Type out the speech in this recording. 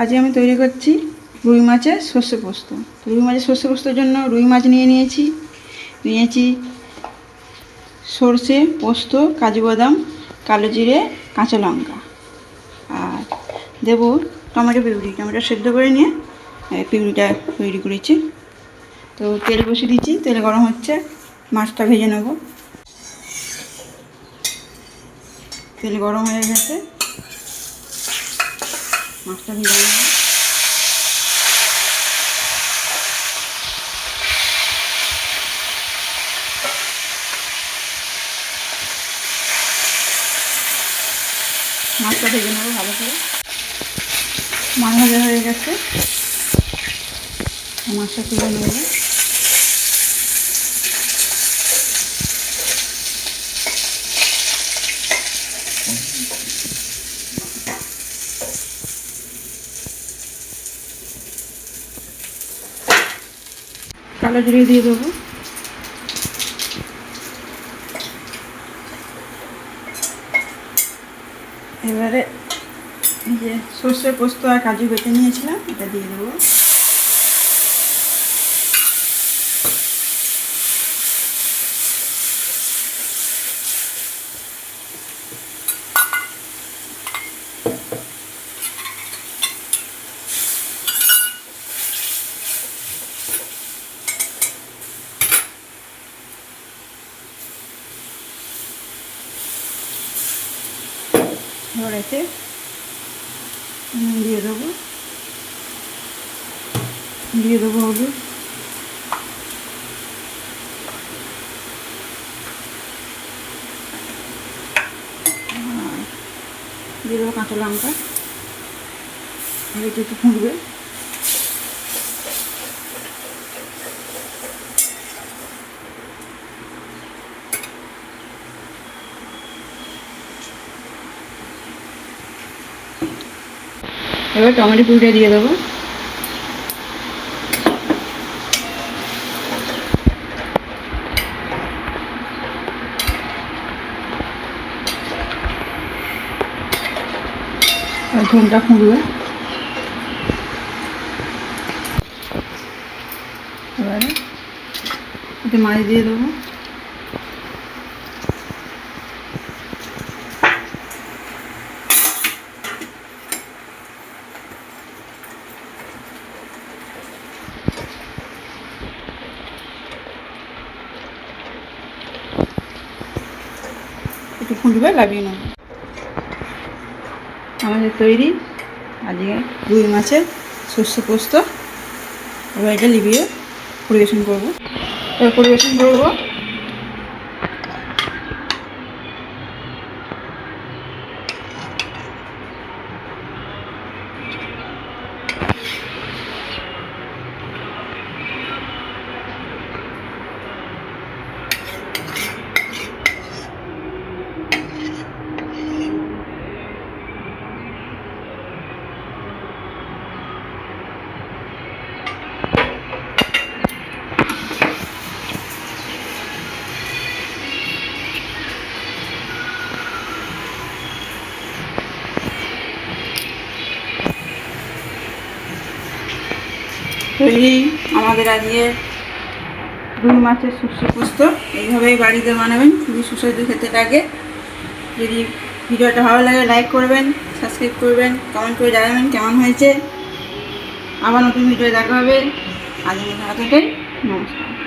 আজকে আমি তৈরি করছি রুই মাছের সর্ষে পোস্ত। রুই মাছের সর্ষে পোস্তর জন্য রুই মাছ নিয়ে নিয়েছি। নিয়েছি সর্ষে, পোস্ত, কাজু বাদাম, কালো জিরে, কাঁচা লঙ্কা। আর দেবো টমেটো পিউরি। টমেটো সেদ্ধ করে নিয়ে পিউরিটা তৈরি করেছি। তো তেল বসিয়ে দিচ্ছি। তেল গরম হচ্ছে। মাছটা ভেজে নেব। তেল গরম হয়ে গেছে। মাছটা ভেজে নেব। মাছটা ভেজে নেব ভালো করে। মাছ হয়ে গেছে। মাছটা তুলে নেব। কালো জিরে দিয়ে দেবো। এবারে যে সর্ষে পোস্ত আর কাজু বেটে নিয়েছিলাম, এটা দিয়ে দেবো। নুন দিয়ে দেবো। দিয়ে দেবো হলুদ। দিয়ে দেবো কাঁচা লঙ্কা। এটা একটু ফুটবে। এবার টমেটো পুরিটা দিয়ে দেবো। ঝোলটা ফুটবে। এবারে এতে মাছ দিয়ে দেবো। একটু ফুটবে লাগিয়ে নেব। আমাদের তৈরি, আজকে রুই মাছের শস্য পোস্ত। এবার এটা লিবিয়ে পরিবেশন করব। এবার পরিবেশন করব। তৈরি আমাদের আজকে রুই মাছের সুস্থ পোস্ত। এইভাবেই বাড়িতে বানাবেন, খুবই সুস্বাদু খেতে লাগে। যদি ভিডিওটা ভালো লাগে লাইক করবেন সাবস্ক্রাইব করবেন কমেন্ট করে জানাবেন কেমন হয়েছে। আবার নতুন ভিডিও দেখা হবে। আজকে এতটাই। নমস্কার।